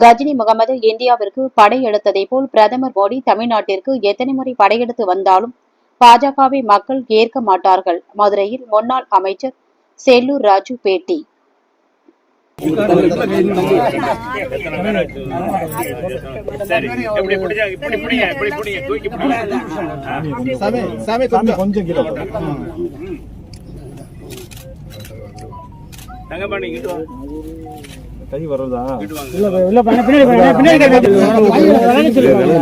கஜினி முகமது இந்தியாவிற்கு படையெடுத்ததை போல் பிரதமர் மோடி தமிழ்நாட்டிற்கு எத்தனை முறை படையெடுத்து வந்தாலும் பாஜகவை மக்கள் ஏற்க மாட்டார்கள். மதுரையில் முன்னாள் அமைச்சர் செல்லூர் ராஜு பேட்டி. சரி தங்கப்பாண்டி இங்கிட்டு வா. கை வர்றதா? இல்ல இல்ல பின்னாடி பின்னாடி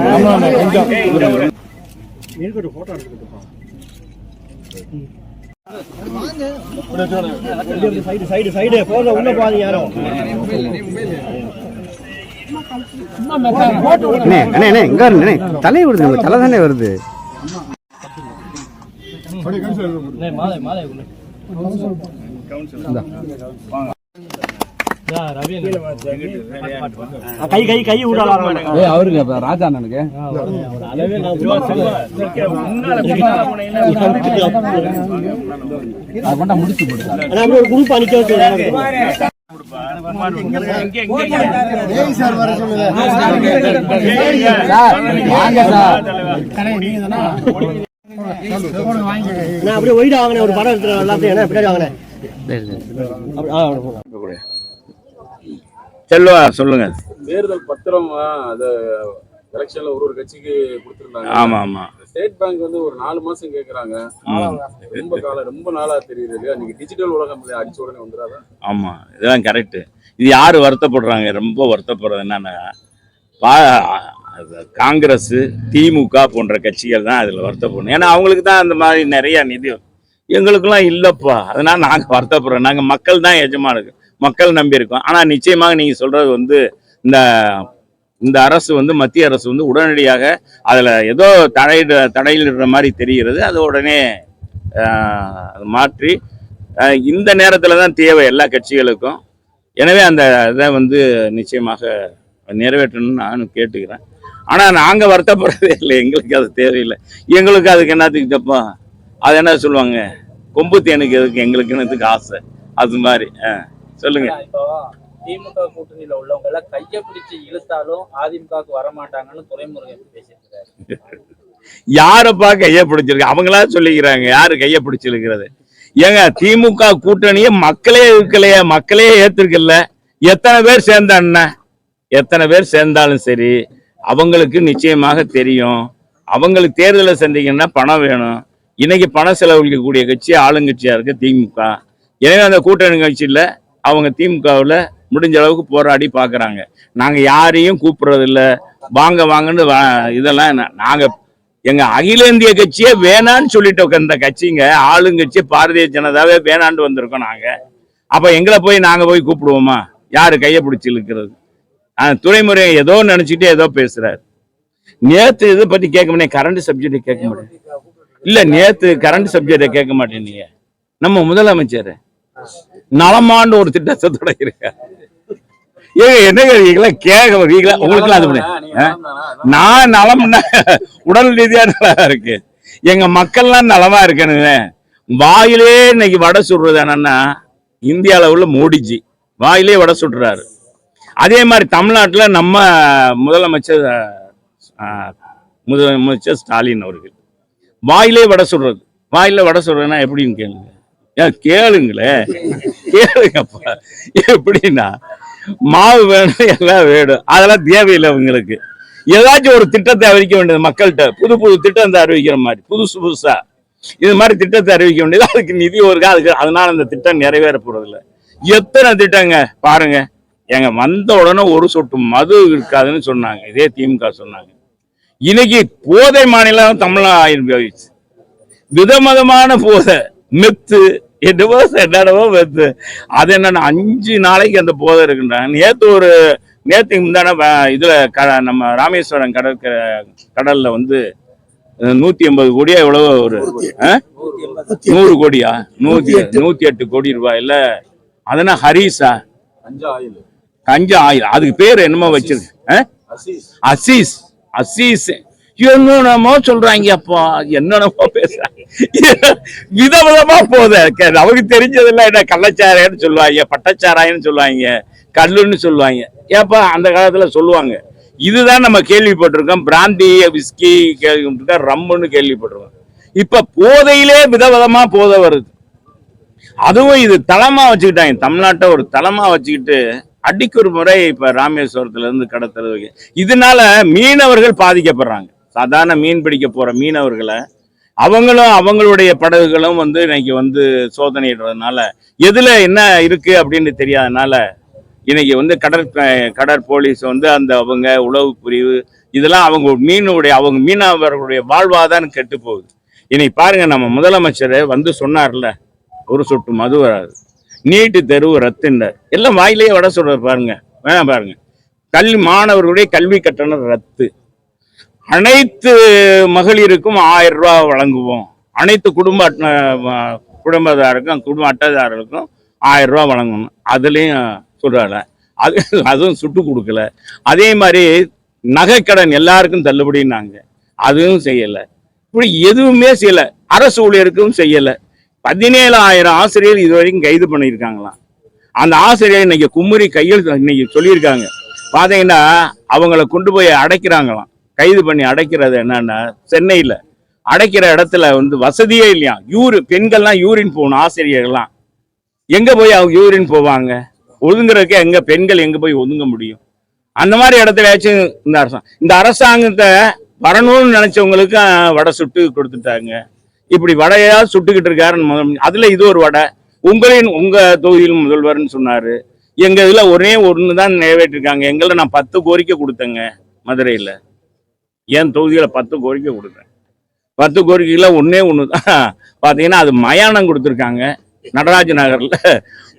ஆமா ஆமா கொஞ்சம் ஏய், இங்க வா. Side side side. போக உள்ள பாதி யாரும். அண்ணே அண்ணே அண்ணே இங்க வருங்க அண்ணே. தலை வருது நம்ம தலை தானே வருது. மாலை மாலை கை கை கை ஏய் அவருக்கு ராஜா அண்ணனுக்கு முடிச்சு இங்க. சார் வாங்க சார் நான் அப்படியே ஒயிட் வாங்கினேன் ஒரு படம் எடுத்துறேன் எல்லாத்தையும் என்ன பின்னாடி வாங்கினேன் செல்வா சொல்லுங்க. தேர்தல் பத்திரம் அது எலெக்ஷன்ல ஒரு ஒரு கட்சிக்கு கொடுத்திருந்தாங்க. ஆமா ஆமா. ஸ்டேட் பேங்க் வந்து ஒரு நாலு மாசம் கேக்குறாங்க. ரொம்ப காலம் ரொம்ப நாளா தெரியுது நீங்க டிஜிட்டல் உலகம் அடிச்ச உடனே வந்துடாதா? ஆமா இதெல்லாம் கரெக்ட் இது யாரு வருத்தப்படுறாங்க? ரொம்ப வருத்தப்படுறது என்னன்னா காங்கிரஸ் திமுக போன்ற கட்சிகள் தான் அதில் வருத்தப்படணும். ஏன்னா அவங்களுக்கு தான் அந்த மாதிரி நிறைய நிதி எங்களுக்கெல்லாம் இல்லைப்பா. அதனால் நாங்கள் வருத்தப்படுறோம். நாங்கள் மக்கள் தான் எஜமானுக்கு மக்கள் நம்பி இருக்கோம். ஆனால் நிச்சயமாக நீங்கள் சொல்கிறது வந்து இந்த இந்த அரசு வந்து மத்திய அரசு வந்து உடனடியாக அதில் ஏதோ தடையிட தடையிடுற மாதிரி தெரிகிறது. அது உடனே மாற்றி இந்த நேரத்தில் தான் தேவை எல்லா கட்சிகளுக்கும். எனவே அந்த இதை வந்து நிச்சயமாக நிறைவேற்றணும்னு நானும் கேட்டுக்கிறேன். ஆனால் நாங்கள் வருத்தப்படுறதே இல்லை. எங்களுக்கு அது தேவையில்லை. எங்களுக்கு அதுக்கு என்னத்துக்கு தப்பா? அது என்ன சொல்லுவாங்க? கொம்பு தேனுக்கு எதுக்கு? எங்களுக்கு என்னத்துக்கு ஆசை? அது மாதிரி. சொல்லுங்க. திமுக கூட்டணியில உள்ளவங்க எல்லாம் கைய பிடிச்சு இழுத்தாலும் அதிமுகவுக்கு வர மாட்டாங்கன்னு துரைமுருகன் பேசிட்டு இருக்காரு. யாரப்பா கையை பிடிச்சிருக்கு? அவங்களா சொல்லிக்கிறாங்க. யாரு கையை பிடிச்சிருக்கிறது? ஏங்க திமுக கூட்டணியை மக்களே இருக்கலையே மக்களே ஏத்திருக்கல. எத்தனை பேர் சேர்ந்தாண்ண எத்தனை பேர் சேர்ந்தாலும் சரி அவங்களுக்கு நிச்சயமாக தெரியும். அவங்களுக்கு தேர்தலை சந்திக்கணும்னா பணம் வேணும். இன்னைக்கு பணம் செலவழிக்கக்கூடிய கட்சி ஆளுங்கட்சியாக இருக்குது திமுக. எனவே அந்த கூட்டணி கட்சியில் அவங்க திமுகவில் முடிஞ்ச அளவுக்கு போராடி பார்க்குறாங்க நாங்கள் யாரையும் கூப்பிட்றதில்ல. வாங்க வாங்கன்னு வா- இதெல்லாம் என்ன- எங்கள் அகில இந்திய கட்சியே வேணான்னு சொல்லிட்டு இந்த கட்சிங்க ஆளுங்கட்சி பாரதிய ஜனதாவே வேணான்னு வந்திருக்கோம் நாங்கள் அப்போ எங்களை போய் நாங்கள் போய் கூப்பிடுவோமா? யார் கையை பிடிச்சி இழுக்கிறது? துறைமுறை ஏதோ நினச்சிக்கிட்டே ஏதோ பேசுகிறார் நேற்று இதை பற்றி கேட்க முடியாது கரண்ட் சப்ஜெக்ட் கேட்க முடியாது இல்ல நேத்து கரண்ட் சப்ஜெக்ட கேட்க மாட்டேன் நீங்க நம்ம முதலமைச்சர். நலமாண்டு ஒரு திட்டத்தை தொடங்கிருக்காரு ஏங்க என்ன கேட்கறீங்களா கேட்க வரீங்களா உங்களுக்கு அது? நலம்? நான் நலம்னா உடல் ரீதியா நல்லா இருக்கு. எங்க மக்கள்லாம் நலமா இருக்கணுங்க. வாயிலே இன்னைக்கு வடை சுடுறது என்னன்னா இந்தியால உள்ள மோடிஜி. வாயிலே வடை சுடுறாரு. அதே மாதிரி தமிழ்நாட்டுல நம்ம முதலமைச்சர் முதலமைச்சர் ஸ்டாலின் அவர்கள். வாயிலே வடை சுடுறது வாயில வடை சுடுறதுன்னா எப்படின்னு கேளுங்க. ஏன் கேளுங்களேன் கேளுங்கப்பா. எப்படின்னா மாவு வேணும் எல்லாம் வேணும். அதெல்லாம் தேவையில்லை அவங்களுக்கு ஏதாச்சும் ஒரு திட்டத்தை அறிவிக்க வேண்டியது மக்கள்கிட்ட. புது புது திட்டத்தை அறிவிக்கிற மாதிரி புதுசு புதுசா. இது மாதிரி திட்டத்தை அறிவிக்க வேண்டியது. அதுக்கு நிதி வருது அதுக்கு அதனால அந்த திட்டம் நிறைவேற போறதில்ல எத்தனை திட்டங்க? பாருங்க. எங்க வந்த உடனே ஒரு சொட்டு மது இருக்காதுன்னு சொன்னாங்க. இதே திமுக சொன்னாங்க. இன்னைக்கு போதை மாநிலம் தமிழ்நாடு போயிடுச்சு. விதவிதமான போதை மெத்து என்னவோ என்னடவோ மெத்து. அது என்னன்னா அஞ்சு நாளைக்கு அந்த போதை இருக்குன்றாங்க. நேத்து ஒரு நேத்துக்கு முந்தான இதுல க நம்ம ராமேஸ்வரம் கடற்கரை கடல்ல வந்து நூத்தி எண்பது கோடியா எவ்வளவோ ஒரு? நூறு கோடியா? நூத்தி நூத்தி எட்டு. கோடி ரூபாயில அதென்ன ஹரிசா? கஞ்சா ஆயில். கஞ்சா ஆயில். அதுக்கு பேர் என்னமோ வச்சிருக்கு? அசீஸ். அசீஸ் என்னமோ என்னென்னமோ சொல்றாங்க அப்பா என்னென்னமோ பேசுறாங்க விதவிதமா போகுது. க- நமக்கு தெரிஞ்சதெல்லாம் என்ன கள்ளச்சாராயன்னு சொல்லுவாங்க பட்டச்சாராயன்னு சொல்லுவாங்க கல்லுன்னு சொல்லுவாங்க. ஏப்பா அந்த காலத்துல சொல்லுவாங்க. இதுதான் நம்ம கேள்விப்பட்டிருக்கோம். பிராந்தி விஸ்கி கேள்விப்பட்டிருக்கோம் ரம்முன்னு கேள்விப்பட்டிருக்கோம். இப்ப போதையிலே விதவிதமா போதை வருது. அதுவும் இது தளமா வச்சுக்கிட்டாங்க. தமிழ்நாட்டை ஒரு தளமா வச்சுக்கிட்டு அடிக்கு ஒரு முறை இப்ப ராமேஸ்வரத்துல இருந்து கடத்துறது இதனால மீனவர்கள் பாதிக்கப்படுறாங்க. சாதாரண மீன் பிடிக்க போற மீனவர்களை அவங்களும் அவங்களுடைய படகுகளும் வந்து இன்னைக்கு வந்து சோதனையிடுறதுனால எதுல என்ன இருக்கு அப்படின்னு தெரியாதனால இன்னைக்கு வந்து கடற்க கடற் போலீஸ் வந்து அந்த அவங்க உளவு பிரிவு இதெல்லாம் அவங்க மீனுடைய அவங்க மீனவர்களுடைய வாழ்வாதான் கெட்டு போகுது. இன்னைக்கு பாருங்க நம்ம முதலமைச்சர் வந்து சொன்னார்ல ஒரு சொட்டு மது வராது. நீட்டு தெருவு ரத்துண்டார் எல்லாம் வாயிலேயே வட சொல்ற பாருங்க. வேணாம் பாருங்க. கல்வி மாணவர்களுடைய கல்வி கட்டணம் ரத்து. அனைத்து மகளிருக்கும் ஆயிரம் ரூபா வழங்குவோம். அனைத்து குடும்ப குடும்பதாருக்கும் குடும்ப அட்டைதாரருக்கும் ஆயிரம் ரூபா வழங்கணும். அதுலேயும் சொல்றாங்க அது அதுவும் சுட்டு கொடுக்கல. அதே மாதிரி நகைக்கடன் எல்லாருக்கும் தள்ளுபடினாங்க அதுவும் செய்யலை. இப்படி எதுவுமே செய்யலை. அரசு ஊழியருக்கும் செய்யலை. பதினேழாயிரம் ஆசிரியர் இது வரைக்கும் கைது பண்ணியிருக்காங்களாம். அந்த ஆசிரியர் இன்னைக்கு கும்மரி கையில் இன்னைக்கு சொல்லியிருக்காங்க. பார்த்தீங்கன்னா அவங்கள கொண்டு போய் அடைக்கிறாங்களாம். கைது பண்ணி அடைக்கிறது என்னன்னா சென்னையில் அடைக்கிற இடத்துல வந்து வசதியே இல்லையா யூரி பெண்கள்லாம் யூரின் போகணும் ஆசிரியர்கள்லாம். எங்கே போய் அவங்க யூரின் போவாங்க? ஒதுங்குறதுக்கு எங்கே பெண்கள் எங்கே போய் ஒதுங்க முடியும்? அந்த மாதிரி இடத்துலயாச்சும் இந்த அரசாங்கம் இந்த அரசாங்கத்தை வரணும்னு நினச்சவங்களுக்கு வடை சுட்டு கொடுத்துட்டாங்க. இப்படி வடையா சுட்டுக்கிட்டு இருக்காருன்னு அதுல இது ஒரு வடை. உங்களின் உங்க தொகுதியில் முதல்வர்னு சொன்னாரு. எங்க இதுல ஒரே ஒன்று தான் நிறைவேற்றிருக்காங்க. எங்களை நான் பத்து கோரிக்கை கொடுத்தேங்க மதுரையில. என் தொகுதியில பத்து கோரிக்கை கொடுத்தேன். பத்து கோரிக்கையில ஒன்னே ஒன்று தான் பார்த்தீங்கன்னா அது மயானம் கொடுத்துருக்காங்க. நடராஜ நகர்ல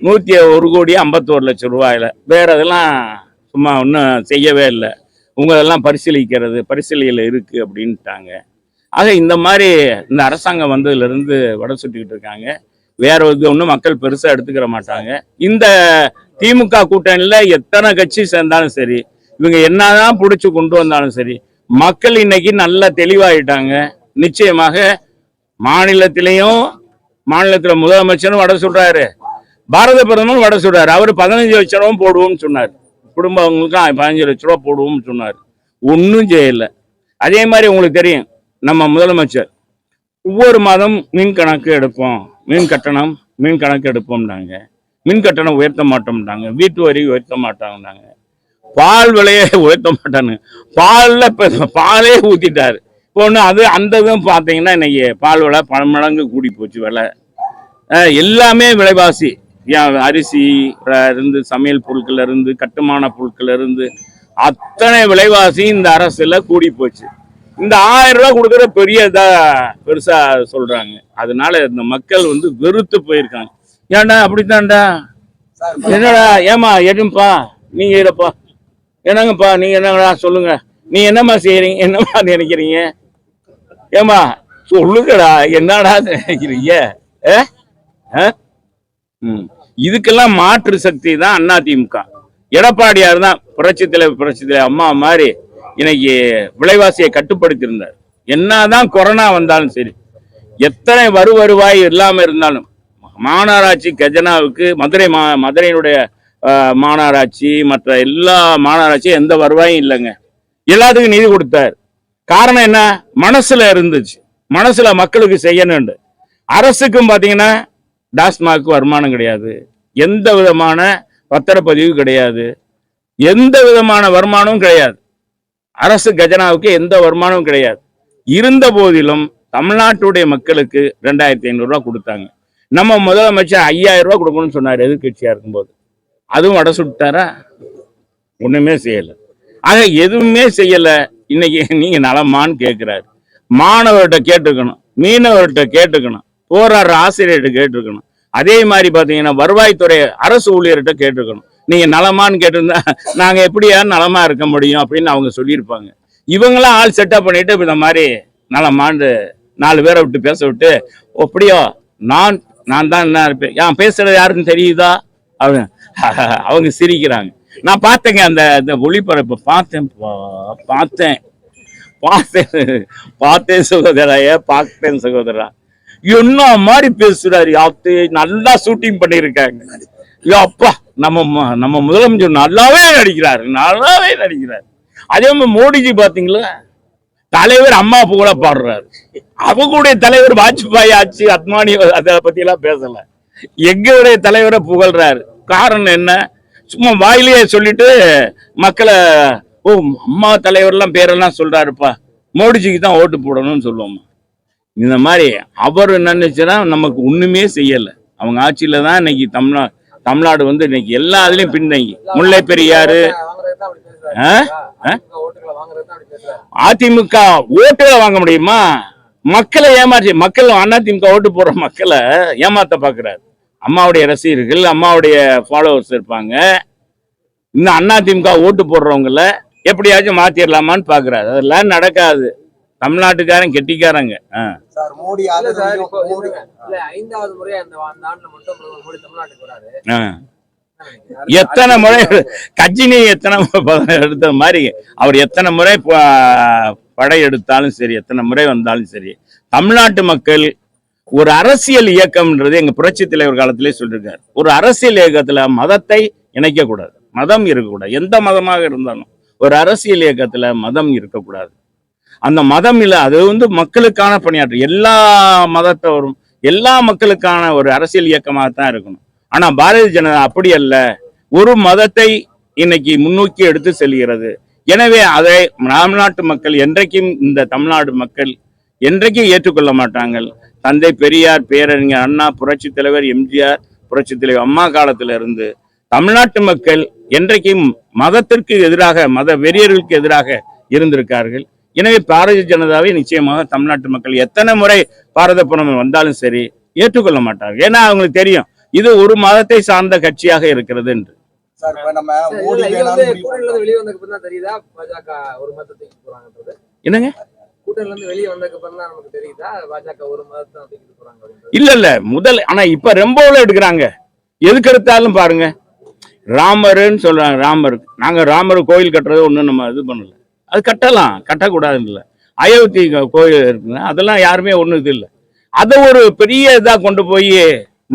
நூத்தி ஒரு கோடி ஐம்பத்தோரு லட்சம் ரூபாயில. வேற இதெல்லாம் சும்மா ஒன்றும் செய்யவே இல்லை. உங்க இதெல்லாம் பரிசீலிக்கிறது பரிசீலியில் இருக்கு அப்படின்ட்டாங்க. ஆக இந்த மாதிரி இந்த அரசாங்கம் வந்ததுலேருந்து வடை சுட்டிக்கிட்டு இருக்காங்க. வேற இது ஒன்றும் மக்கள் பெருசாக எடுத்துக்கிற மாட்டாங்க. இந்த திமுக கூட்டணியில் எத்தனை கட்சி சேர்ந்தாலும் சரி இவங்க என்னதான் பிடிச்சி கொண்டு வந்தாலும் சரி மக்கள் இன்னைக்கு நல்லா தெளிவாயிட்டாங்க. நிச்சயமாக மாநிலத்திலையும் மாநிலத்தில் முதலமைச்சரும் வடை சொல்றாரு பாரத பிரதமரும் வடை சொல்றாரு அவர் பதினஞ்சு லட்ச ரூபா போடுவோம்னு சொன்னார். குடும்பங்களுக்கும் பதினஞ்சு லட்ச ரூபா போடுவோம்னு சொன்னார். ஒன்றும் செய்யலை. அதே மாதிரி உங்களுக்கு தெரியும் நம்ம முதலமைச்சர் ஒவ்வொரு மாதம் மின் கணக்கு எடுப்போம். மின் கட்டணம் மின் கணக்கு எடுப்போம்னாங்க. மின் கட்டணம் உயர்த்த மாட்டோம்னாங்க. வீட்டு வரி உயர்த்த மாட்டாங்கன்னாங்க. பால் விலையை உயர்த்த மாட்டாங்க. பாலில் இப்போ பாலே ஊற்றிட்டாரு இப்போ ஒன்று அது அந்த இதுவும் பார்த்தீங்கன்னா இன்னைக்கு பால் விலை பல மடங்கு கூடி போச்சு விலை. எல்லாமே விலைவாசி. ஏன் அரிசி இருந்து சமையல் பொருட்கள்லேருந்து கட்டுமான பொருட்கள்லேருந்து அத்தனை விலைவாசி இந்த அரசில் கூடி போச்சு. இந்த ஆயிரம் ரூபாய் கொடுக்குற பெரிய இதா பெருசா சொல்றாங்க. அதனால இந்த மக்கள் வந்து வெறுத்து போயிருக்காங்க. ஏன்டா அப்படித்தான்டா? என்னடா? ஏமா எடுப்பா நீங்க இடப்பா என்னங்கப்பா? நீங்க என்னடா சொல்லுங்க. நீ என்னம்மா செய்யறீங்க என்னம்மா நினைக்கிறீங்க? ஏமா சொல்லுங்கடா. என்னடா நினைக்கிறீங்க? ஆ? ம். இதுக்கெல்லாம் மாற்று சக்தி தான் அதிமுக எடப்பாடியார் தான் புரட்சி தலைவர் புரட்சி தலைவர் அம்மா மாதிரி இன்னைக்கு விலைவாசியை கட்டுப்படுத்தியிருந்தார். என்னதான் கொரோனா வந்தாலும் சரி எத்தனை வரு வருவாய் இல்லாமல் இருந்தாலும் மாநகராட்சி கஜனாவுக்கு மதுரை மா மதுரையினுடைய மாநகராட்சி மற்ற எல்லா மாநகராட்சியும் எந்த வருவாயும் இல்லைங்க. எல்லாத்துக்கும் நிதி கொடுத்தார். காரணம் என்ன? மனசுல இருந்துச்சு. மனசுல மக்களுக்கு செய்யணும்னு அரசுக்கும் பார்த்தீங்கன்னா டாஸ்மாக் வருமானம் கிடையாது. எந்த விதமான பத்திரப்பதிவு கிடையாது. எந்த விதமான வருமானமும் கிடையாது. அரசு கஜனாவுக்கு எந்த வருமானமும் கிடையாது. இருந்த போதிலும் தமிழ்நாட்டுடைய மக்களுக்கு ரெண்டாயிரத்தி ஐநூறுரூவா கொடுத்தாங்க. நம்ம முதலமைச்சர் ஐயாயிரம் ரூபா கொடுக்கணும்னு சொன்னார் எதிர்கட்சியாக இருக்கும்போது. அதுவும் அடை சுட்டாரா? ஒன்றுமே செய்யலை. ஆக எதுவுமே செய்யலை. இன்னைக்கு நீங்கள் நலமான்னு கேட்குறாரு மாணவர்கிட்ட கேட்டுக்கணும் மீனவர்கிட்ட கேட்டுக்கணும் போராடுற ஆசிரியர்கிட்ட கேட்டிருக்கணும் அதே மாதிரி பார்த்தீங்கன்னா வருவாய்த்துறை அரசு ஊழியர்கிட்ட கேட்டிருக்கணும் நீங்க நலமான்னு கேட்டிருந்தா நாங்க எப்படியா நலமா இருக்க முடியும் அப்படின்னு அவங்க சொல்லியிருப்பாங்க. இவங்களாம் ஆள் செட்டப் பண்ணிட்டு இந்த மாதிரி நலமான்னு நாலு பேரை விட்டு பேச விட்டு அப்படியோ நான் நான் தான் என்ன இருப்பேன்? ஏன் பேசுறது யாருன்னு தெரியுதா? அவங்க அவங்க சிரிக்கிறாங்க. நான் பார்த்தேங்க அந்த அந்த ஒளிபரப்பு பார்த்தேன் பா- பார்த்தேன். பார்த்தேன் பார்த்தேன் சகோதராய பார்த்தேன் சகோதரா. என்ன மாதிரி பேசுறாரு யாத்து நல்லா ஷூட்டிங் பண்ணியிருக்காங்க. ஐயோ அப்பா நம்ம நம்ம முதலமைச்சர் நல்லாவே நடிக்கிறார் நல்லாவே நடிக்கிறார். அதே மாதிரி மோடிஜி பார்த்தீங்களா? தலைவர் அம்மா புகழ பாடுறாரு. அவங்களுடைய தலைவர் வாஜ்பாய் ஆச்சு அத்மானி அதை பத்தி பேசலை. பேசல எங்களுடைய தலைவரை புகழ்றாரு. காரணம் என்ன? சும்மா வாயிலேயே சொல்லிட்டு மக்களை ஓ அம்மா தலைவர்லாம் பேரெல்லாம் சொல்றாருப்பா. மோடிஜிக்கு தான் ஓட்டு போடணும்னு சொல்லுவோம். இந்த மாதிரி அவர் நினைச்சுன்னா நமக்கு ஒண்ணுமே செய்யலை. அவங்க ஆட்சியில தான் இன்னைக்கு தமிழ்நாடு தமிழ்நாடு வந்து இன்னைக்கு எல்லா இதுலயும் பின்தங்கி. முல்லை பெரியாறு ஆ? ஆ? அதிமுக ஓட்டுகளை வாங்க முடியுமா? மக்களை ஏமாற்றி மக்கள் அதிமுக ஓட்டு போடுற மக்களை ஏமாத்த பாக்குறாரு. அம்மாவுடைய ரசிகர்கள் அம்மாவுடைய ஃபாலோவர்ஸ் இருப்பாங்க. இந்த அதிமுக ஓட்டு போடுறவங்கள எப்படியாச்சும் மாத்திரலாமான்னு பாக்குறாரு. அதெல்லாம் நடக்காது. தமிழ்நாட்டுக்காரன் கெட்டிக்காரங்க. ஐந்தாவது முறை அந்த மட்டும் தமிழ்நாட்டுக்கு? எத்தனை முறை கஜினி எத்தனை எடுத்த மாதிரி அவர் எத்தனை முறை படை எடுத்தாலும் சரி எத்தனை முறை வந்தாலும் சரி தமிழ்நாட்டு மக்கள் ஒரு அரசியல் இயக்கம்ன்றது எங்க புரட்சி தலைவர் காலத்திலே சொல்லியிருக்காரு ஒரு அரசியல் இயக்கத்துல மதத்தை இணைக்க கூடாது மதம் இருக்கக்கூடாது. எந்த மதமாக இருந்தாலும் ஒரு அரசியல் இயக்கத்துல மதம் இருக்கக்கூடாது. அந்த மதம் இல்லை அது வந்து மக்களுக்கான பணியாற்று. எல்லா மதத்தவரும் எல்லா மக்களுக்கான ஒரு அரசியல் இயக்கமாக தான் இருக்கணும். ஆனா பாரதிய ஜனதா அப்படி அல்ல. ஒரு மதத்தை இன்னைக்கு முன்னோக்கி எடுத்து செல்கிறது. எனவே அதை தமிழ்நாட்டு மக்கள் என்றைக்கும் இந்த தமிழ்நாடு மக்கள் என்றைக்கும் ஏற்றுக்கொள்ள மாட்டாங்க தந்தை பெரியார் பேரறிஞர் அண்ணா புரட்சி தலைவர் எம்ஜிஆர் புரட்சி தலைவர் அம்மா காலத்திலிருந்து தமிழ்நாட்டு மக்கள் என்றைக்கும் மதத்திற்கு எதிராக மத வெறியர்களுக்கு எதிராக இருந்திருக்கார்கள். எனவே பாரதிய ஜனதாவை நிச்சயமாக தமிழ்நாட்டு மக்கள் எத்தனை முறை பாரத பிரதமர் வந்தாலும் சரி ஏற்றுக்கொள்ள மாட்டார்கள். ஏன்னா அவங்களுக்கு தெரியும் இது ஒரு மதத்தை சார்ந்த கட்சியாக இருக்கிறது என்று. என்னங்க? இல்ல இல்ல முதல் ஆனா இப்ப ரெம்போல எடுக்கிறாங்க. எதுக்கு எடுத்தாலும் பாருங்க. ராமர்னு சொல்றாங்க ராமர். நாங்க ராமர் கோயில் கட்டுறது ஒண்ணும் நம்ம இது பண்ணல. அது கட்டலாம் கட்டக்கூடாதுன்னு இல்லை அயோத்தி கோயில் இருக்குங்க அதெல்லாம் யாருமே ஒன்றும் இது இல்லை. அதை ஒரு பெரிய இதாக கொண்டு போய்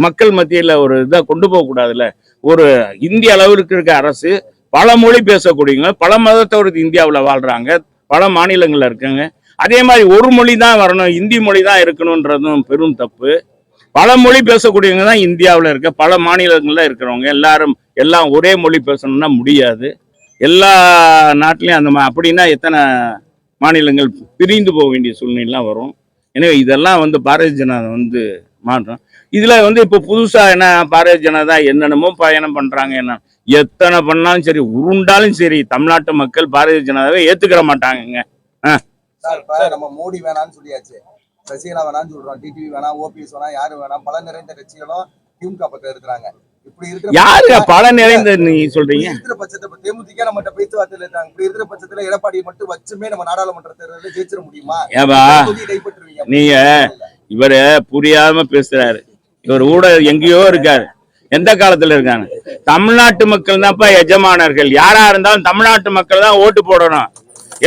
மக்கள் மத்தியில் ஒரு இதாக கொண்டு போகக்கூடாதுல்ல ஒரு இந்திய அளவிற்கு இருக்க அரசு பல மொழி பேசக்கூடியவங்க பல மதத்தவர் இந்தியாவில் வாழ்கிறாங்க பல மாநிலங்களில் இருக்காங்க. அதே மாதிரி ஒரு மொழி தான் வரணும் இந்தி மொழி தான் இருக்கணுன்றதும் பெரும் தப்பு. பல மொழி பேசக்கூடியவங்க தான் இந்தியாவில் இருக்க பல மாநிலங்களில் இருக்கிறவங்க எல்லாரும் எல்லாம் ஒரே மொழி பேசணும்னா முடியாது. எல்லா நாட்டிலையும் அந்த மா- அப்படின்னா எத்தனை மாநிலங்கள் பிரிந்து போக வேண்டிய சூழ்நிலாம் வரும். எனவே இதெல்லாம் வந்து பாரதிய ஜனதா வந்து மாற்றம். இதில் வந்து இப்போ புதுசாக என்ன பாரதிய ஜனதா என்னென்னமோ பயணம் பண்ணுறாங்க என்ன எத்தனை பண்ணாலும் சரி உருண்டாலும் சரி தமிழ்நாட்டு மக்கள் பாரதிய ஜனதாவை ஏற்றுக்கிற மாட்டாங்கங்க. சார் நம்ம மோடி வேணாம்னு சொல்லியாச்சு. சசிகலா வேணாம்னு சொல்கிறோம் டிடிவி வேணாம் ஓபிஎஸ் வேணாம் யார் வேணாம் பல நிறைந்த கட்சிகளும் திமுக பக்கம் இருக்கிறாங்க. யாருங்க பல நிறைந்த நீங்க சொல்றீங்க? இருக்கிற தேமுதிக நம்மகிட்ட பேச்சுவார்த்தையில இருக்காங்க. இப்படி இருக்கிற பட்சத்துல எடப்பாடியை மட்டும் வச்சுமே நம்ம நாடாளுமன்ற தேர்தலில் ஜெயிச்சிட முடியுமா? நீங்க இவரு புரியாம பேசுறாரு. இவர் ஊட எங்கேயோ இருக்காரு. எந்த காலத்துல இருக்காங்க தமிழ்நாட்டு மக்கள் தான்ப்பா எஜமானர்கள். யாரா இருந்தாலும் தமிழ்நாட்டு மக்கள் தான் ஓட்டு போடணும்.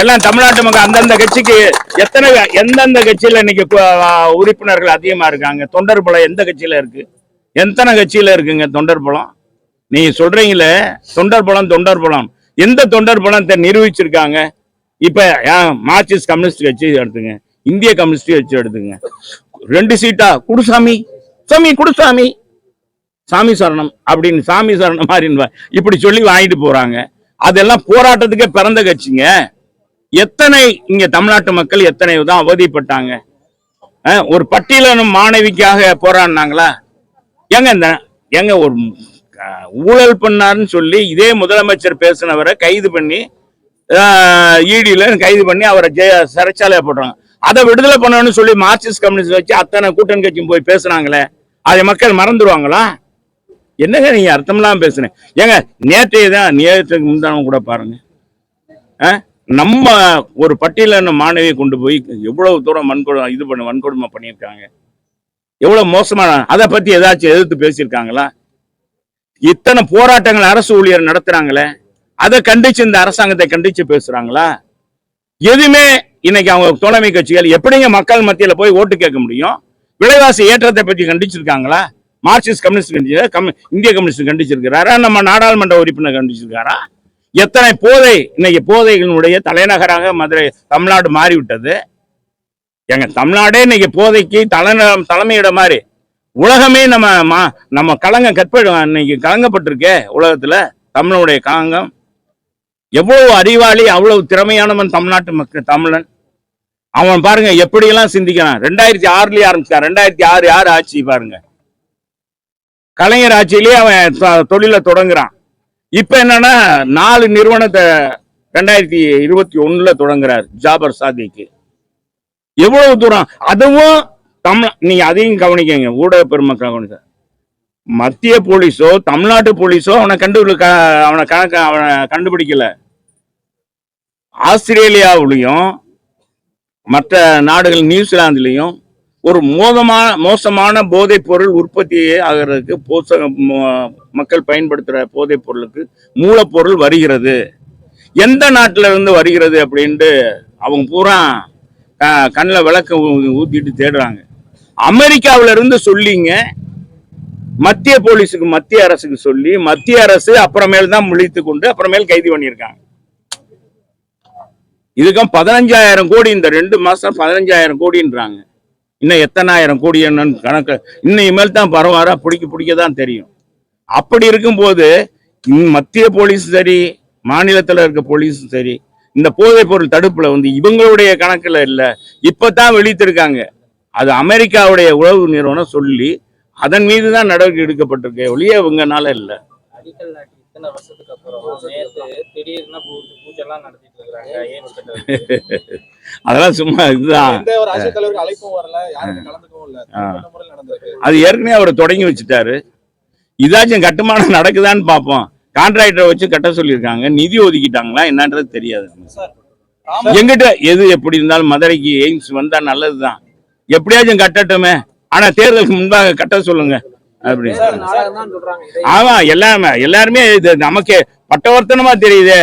எல்லாம் தமிழ்நாட்டு மக்கள் அந்தந்த கட்சிக்கு எத்தனை எந்தெந்த கட்சியில இன்னைக்கு உறுப்பினர்கள் அதிகமா இருக்காங்க? தொண்டர் பலம் எந்த கட்சியில இருக்கு? எத்தனை கட்சியில இருக்குங்க தொண்டர் பலம்? நீங்க சொல்றீங்களே தொண்டர் பலம் தொண்டர் பலம். எந்த தொண்டர் பழத்தை நிரூபிச்சிருக்காங்க? இப்ப மார்க்சிஸ்ட் கம்யூனிஸ்ட் கட்சி எடுத்துங்க. இந்திய கம்யூனிஸ்ட் கட்சி எடுத்துங்க. ரெண்டு சீட்டா? குடுசாமி சாமி குடுசாமி சாமி சரணம். அப்படின்னு சாமி சரணம் மாதிரி இப்படி சொல்லி வாங்கிட்டு போறாங்க. அதெல்லாம் போராட்டத்துக்கே பிறந்த கட்சிங்க. எத்தனை இங்க தமிழ்நாட்டு மக்கள் எத்தனை தான் அவதிப்பட்டாங்க. ஒரு பட்டியலின மாணவிக்காக போராடினாங்களா? ஏங்க இந்த ஏங்க ஒரு ஊழல் பண்ணாருன்னு சொல்லி இதே முதலமைச்சர் பேசினவரை கைது பண்ணி ஈடியில் கைது பண்ணி அவரை ஜெய சிறைச்சாலையா போடுறாங்க அதை விடுதலை பண்ணணும்னு சொல்லி மார்க்சிஸ்ட் கம்யூனிஸ்ட் வச்சு அத்தனை கூட்டணி கட்சியும் போய் பேசுனாங்களே அதை மக்கள் மறந்துடுவாங்களா என்னங்க நீங்க அர்த்தம்லாம் பேசுறேன் ஏங்க நேற்றைய தான் நேற்றுக்கு முந்தானம் கூட பாருங்க. ஆ? நம்ம ஒரு பட்டியலின மாணவியை கொண்டு போய் எவ்வளவு தூரம் வன்கொடு இது பண்ண வன்கொடுமை பண்ணியிருக்காங்க. எவ்வளவு மோசமான அதை பத்தி ஏதாச்சும் எதிர்த்து பேசியிருக்காங்களா? இத்தனை போராட்டங்கள் அரசு ஊழியர் நடத்துறாங்களே அதை கண்டிச்சு இந்த அரசாங்கத்தை கண்டிச்சு பேசுறாங்களா? எதுவுமே இன்னைக்கு அவங்க தோழமை கட்சிகள் எப்படிங்க மக்கள் மத்தியில போய் ஓட்டு கேட்க முடியும்? விலைவாசி ஏற்றத்தை பத்தி கண்டிச்சிருக்காங்களா? மார்க்சிஸ்ட் கம்யூனிஸ்ட் கண்டிச்சு கம் இந்திய கம்யூனிஸ்ட் கண்டிச்சிருக்கிறாரா? நம்ம நாடாளுமன்ற உறுப்பினர் கண்டிச்சிருக்காரா? எத்தனை போதை இன்னைக்கு போதைகளுடைய தலைநகராக மதுரை தமிழ்நாடு மாறிவிட்டது. எங்க தமிழ்நாடே இன்னைக்கு போதைக்கு தலைந தலைமையிட மாதிரி. உலகமே நம்ம மா- நம்ம கலங்க கற்ப இன்னைக்கு கலங்கப்பட்டிருக்கே உலகத்துல தமிழனுடைய காங்கம் எவ்வளவு அறிவாளி அவ்வளவு திறமையானவன் தமிழ்நாட்டு மக்கள் தமிழன். அவன் பாருங்க எப்படியெல்லாம் சிந்திக்கிறான்? ரெண்டாயிரத்தி ஆறுலயே ஆரம்பிச்சான் ரெண்டாயிரத்தி ஆறு யார் ஆட்சி பாருங்க. கலைஞர் ஆட்சியிலேயே அவன் தொழிலை தொடங்குறான். இப்ப என்னன்னா நாலு நிறுவனத்தை ரெண்டாயிரத்தி இருபத்தி ஒண்ணுல தொடங்குறாரு ஜாபர் சாதிக்கு. எவ்வளவு தூரம்? அதுவும் தமிழ் நீங்க அதையும் கவனிக்கங்க. ஊடக பெருமக்கள் கவனிக்க மத்திய போலீஸோ தமிழ்நாட்டு போலீஸோ அவனை கண்டு அவனை கணக்க அவனை கண்டுபிடிக்கல. ஆஸ்திரேலியாவிலையும் மற்ற நாடுகள் நியூசிலாந்துலையும் ஒரு மோதமான மோசமான போதைப் பொருள் உற்பத்தி ஆகிறதுக்கு போச மக்கள் பயன்படுத்துகிற போதைப் பொருளுக்கு மூலப்பொருள் வருகிறது. எந்த நாட்டில இருந்து வருகிறது அப்படின்ட்டு அவங்க பூரா கண்ணில் விளக்க ஊ- ஊத்திட்டு தேடுறாங்க. அமெரிக்காவில இருந்து சொல்லிங்க மத்திய போலீஸுக்கு மத்திய அரசுக்கு சொல்லி மத்திய அரசு அப்புறமேல் தான் முழித்து கொண்டு அப்புறமேல் கைது பண்ணியிருக்காங்க. இதுக்கும் பதினஞ்சாயிரம் கோடி இந்த ரெண்டு மாசம் பதினஞ்சாயிரம் கோடின்றாங்க. இன்னும் எத்தனாயிரம் கோடி என்னன்னு கணக்கு இன்னும் இனிமேல் தான் பரவாயில்ல பிடிக்க பிடிக்க தான் தெரியும். அப்படி இருக்கும்போது மத்திய போலீஸ் சரி மாநிலத்தில் இருக்க போலீஸும் சரி இந்த போதைப் பொருள் தடுப்புல வந்து இவங்களுடைய கணக்குல இல்லை. இப்பதான் வெளியிட்டிருக்காங்க. அது அமெரிக்காவுடைய உளவு நிறுவனம் சொல்லி அதன் மீது தான் நடவடிக்கை எடுக்கப்பட்டிருக்கு ஒழிய இவங்கனால இல்லை. அதெல்லாம் சும்மா இதுதான். அது ஏற்கனவே அவர் தொடங்கி வச்சுட்டாரு. இதாச்சும் கட்டுமானம் நடக்குதான்னு பார்ப்போம் கான்ட்ராக்டரை வச்சு கட்ட சொல்லியிருக்காங்க. நிதி ஒதுக்கிட்டாங்களா என்னன்றது தெரியாது. எங்கிட்ட எது எப்படி இருந்தாலும் மதுரைக்கு எய்ம்ஸ் வந்தா நல்லதுதான். எப்படியாச்சும் கட்டட்டுமே. ஆனா தேர்தலுக்கு முன்பாக கட்ட சொல்லுங்க. அப்படி. ஆமா எல்லாமே எல்லாருமே இது நமக்கு பட்டவர்த்தனமா தெரியுதே.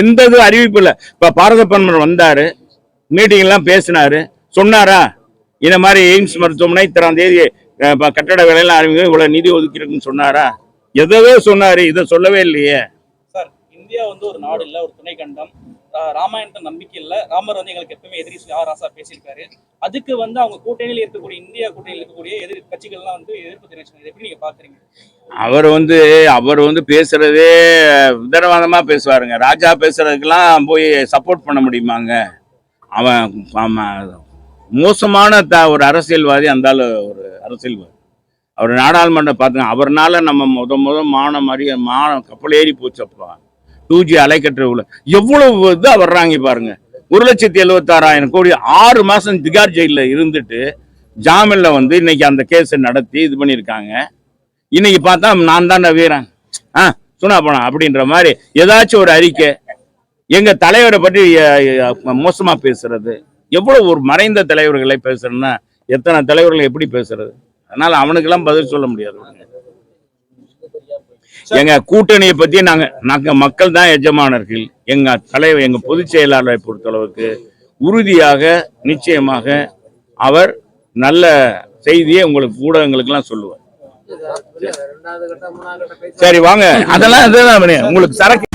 எந்த இது அறிவிப்பு இல்ல. இப்ப பாரத பிரதமர் வந்தாரு. மீட்டிங் எல்லாம் பேசினாரு. சொன்னாரா? இந்த மாதிரி எய்ம்ஸ் மருத்துவமனை இத்தனாம் தேதி கட்டட வேலையெல்லாம் ஆரம்பிங்க இவ்வளவு நிதி ஒதுக்கிருக்குன்னு சொன்னாரா? எதோ சொன்னாரு இதை சொல்லவே இல்லையே. சார் இந்தியா வந்து ஒரு நாடு இல்ல ஒரு துணை கண்டம் ராமாயணத்தை நம்பிக்கை இல்ல. ராமர் வந்து எங்களுக்கு எப்பவுமே எதிரி சொல்லி ஆர் ராசா பேசியிருக்காரு. அதுக்கு வந்து அவங்க கூட்டணியில் இருக்கக்கூடிய இந்தியா கூட்டணியில் இருக்கக்கூடிய எதிர் கட்சிகள்லாம் வந்து எதிர்ப்பு தெரிவிச்சாங்க எப்படி நீங்க பாக்குறீங்க? அவர் வந்து அவர் வந்து பேசுறதே விதரவாதமா பேசுவாருங்க. ராஜா பேசுறதுக்கெல்லாம் போய் சப்போர்ட் பண்ண முடியுமாங்க? அவன் மோசமான த ஒரு அரசியல்வாதி அந்த ஒரு அரசியல்வாதி. அவர் நாடாளுமன்றம் பார்த்துங்க அவர்னால நம்ம முத முத மான மாதிரி மானம் கப்பல் ஏறி போச்சப்பா. டூ ஜி அலைக்கற்ற உள்ள எவ்வளவு இதாக வர்றாங்க பாருங்க. ஒரு லட்சத்தி எழுபத்தாறாயிரம் கோடி ஆறு மாசம் திகார் ஜெயிலில் இருந்துட்டு ஜாமீனில் வந்து இன்னைக்கு அந்த கேஸை நடத்தி இது பண்ணியிருக்காங்க. இன்னைக்கு பார்த்தா நான் தான் வீரன் ஆ சுனா போனா அப்படின்ற மாதிரி ஏதாச்சும் ஒரு அறிக்கை. எங்கள் தலைவரை பற்றி மோசமாக பேசுறது. எவ்வளோ ஒரு மறைந்த தலைவர்களை பேசுறேன்னா எத்தனை தலைவர்களை எப்படி பேசுறது? அதனால அவனுக்கெல்லாம் பதில் சொல்ல முடியாது. எங்க கூட்டணியை பத்தி நாங்க நாங்க மக்கள் தான் எஜமானர்கள். எங்க தலைவர் எங்க பொதுச் செயலாளரை பொறுத்தளவுக்கு உறுதியாக நிச்சயமாக அவர் நல்ல செய்தியை உங்களுக்கு ஊடகங்களுக்கெல்லாம் சொல்லுவார். சரி வாங்க. அதெல்லாம் உங்களுக்கு சரக்கு